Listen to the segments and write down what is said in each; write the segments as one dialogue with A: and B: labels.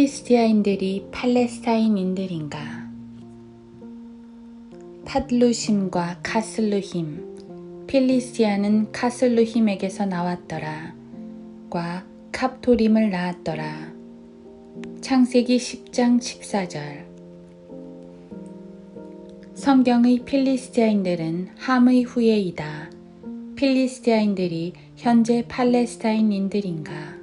A: 필리스티아인들이 팔레스타인인들인가? 팟루심과 카슬루힘 필리스티아는 카슬루힘에게서 나왔더라. 과 갑토림을 낳았더라. 창세기 10장 14절 성경의 필리스티아인들은 함의 후예이다. 필리스티아인들이 현재 팔레스타인인들인가?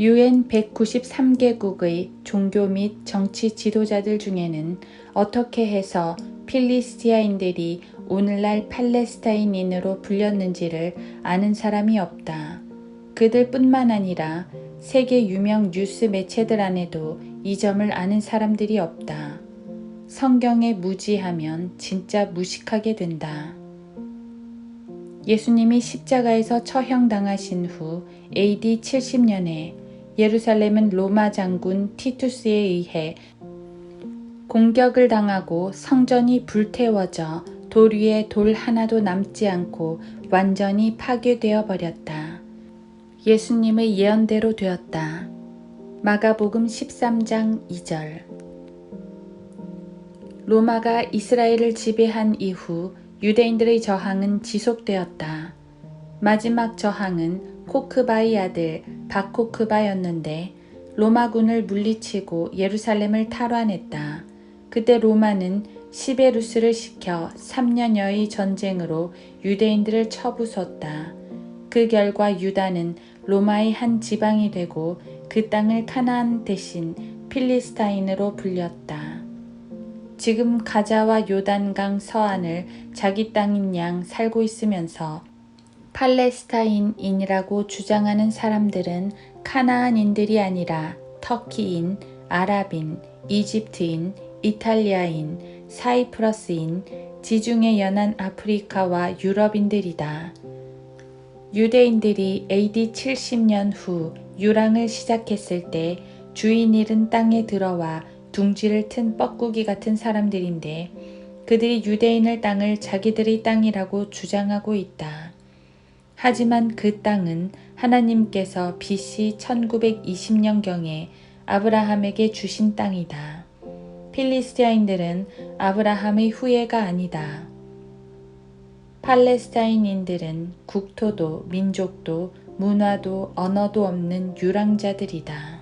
A: 유엔 193개국의 종교 및 정치 지도자들 중에는 어떻게 해서 필리스티아인들이 오늘날 팔레스타인인으로 불렸는지를 아는 사람이 없다. 그들뿐만 아니라 세계 유명 뉴스 매체들 안에도 이 점을 아는 사람들이 없다. 성경에 무지하면 진짜 무식하게 된다. 예수님이 십자가에서 처형당하신 후 AD 70년에 예루살렘은 로마 장군 티투스에 의해 공격을 당하고 성전이 불태워져 돌 위에 돌 하나도 남지 않고 완전히 파괴되어 버렸다. 예수님의 예언대로 되었다. 마가복음 13장 2절 로마가 이스라엘을 지배한 이후 유대인들의 저항은 지속되었다. 마지막 저항은 코크바의 아들 바코크바였는데 로마군을 물리치고 예루살렘을 탈환했다. 그때 로마는 시베루스를 시켜 3년여의 전쟁으로 유대인들을 쳐부쉈다. 그 결과 유다는 로마의 한 지방이 되고 그 땅을 카나안 대신 필리스타인으로 불렸다. 지금 가자와 요단강 서안을 자기 땅인 양 살고 있으면서 팔레스타인인이라고 주장하는 사람들은 카나안인들이 아니라 터키인, 아랍인, 이집트인, 이탈리아인, 사이프러스인, 지중해 연안 아프리카와 유럽인들이다. 유대인들이 AD 70년 후 유랑을 시작했을 때 주인 잃은 땅에 들어와 둥지를 튼 뻐꾸기 같은 사람들인데 그들이 유대인을 땅을 자기들의 땅이라고 주장하고 있다. 하지만 그 땅은 하나님께서 BC 1920년경에 아브라함에게 주신 땅이다. 필리스티아인들은 아브라함의 후예가 아니다. 팔레스타인인들은 국토도 민족도 문화도 언어도 없는 유랑자들이다.